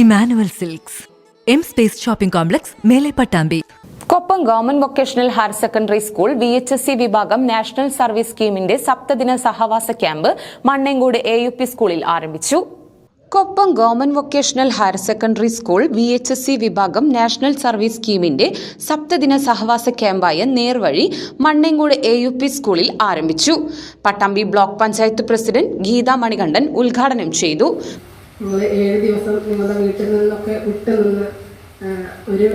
Emmanuel Silks. M space shopping complex മേലെ Pattambi Koppam government vocational higher secondary school V H S C വിഭാഗം national service സ്കീമിന്റെ സപ്തദിന സഹവാസ camp Mannengode A U P സ്കൂളിൽ ആരംഭിച്ചു. Koppam government vocational higher secondary school V H S C വിഭാഗം national service സ്കീമിന്റെ സപ്തദിന സഹവാസ ക്യാമ്പായ നേർവഴി മണ്ണേങ്കോട് എ യു പി സ്കൂളിൽ ആരംഭിച്ചു. പട്ടാമ്പി ബ്ലോക്ക് പഞ്ചായത്ത് പ്രസിഡന്റ് ഗീതാ മണികണ്ഠൻ ഉദ്ഘാടനം ചെയ്തു. നമ്മൾ ഏഴ് ദിവസം നിങ്ങളുടെ വീട്ടിൽ നിന്നൊക്കെ വിട്ടു നിന്ന് ഒരു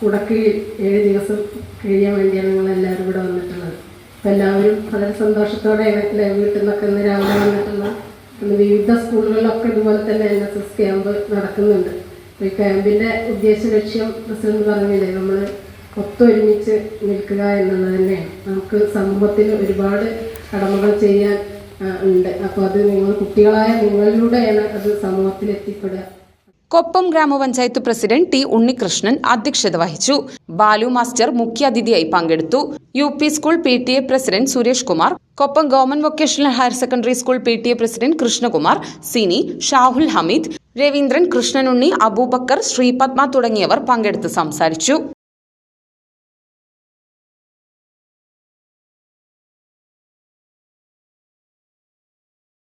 കുടക്കീഴിൽ ഏഴ് ദിവസം കഴിയാൻ വേണ്ടിയാണ് നിങ്ങൾ എല്ലാവരും ഇവിടെ വന്നിട്ടുള്ളത്. അപ്പം എല്ലാവരും വളരെ സന്തോഷത്തോടെയാണ് അല്ലേ വീട്ടിൽ നിന്നൊക്കെ ഇന്ന് രാവിലെ വന്നിട്ടുള്ള? വിവിധ സ്കൂളുകളിലൊക്കെ ഇതുപോലെ തന്നെ എൻ എസ് എസ് ക്യാമ്പ് നടക്കുന്നുണ്ട്. അപ്പോൾ ഈ ക്യാമ്പിന്റെ ഉദ്ദേശ ലക്ഷ്യം പ്രസിഡന്റ് പറഞ്ഞില്ലേ നമ്മൾ ഒത്തൊരുമിച്ച് നിൽക്കുക എന്നുള്ളത് തന്നെയാണ്. നമുക്ക് സമൂഹത്തിൽ ഒരുപാട് കടമകൾ ചെയ്യാൻ ഉണ്ട്. അപ്പോൾ അത് നിങ്ങൾ കുട്ടികളായ നിങ്ങളിലൂടെയാണ് അത് സമൂഹത്തിൽ എത്തിപ്പെടുക കൊപ്പം ഗ്രാമപഞ്ചായത്ത് പ്രസിഡന്റ് ടി ഉണ്ണികൃഷ്ണൻ അധ്യക്ഷത വഹിച്ചു. ബാലു മാസ്റ്റർ മുഖ്യാതിഥിയായി പങ്കെടുത്തു. U P school P T A president Suresh Kumar Koppam government vocational higher secondary school P T A president Krishnakumar Sini Shahul Hameed Raveendran Krishnanunni Abubakar Sreepadma തുടങ്ങിയവർ പങ്കെടുത്ത് സംസാരിച്ചു.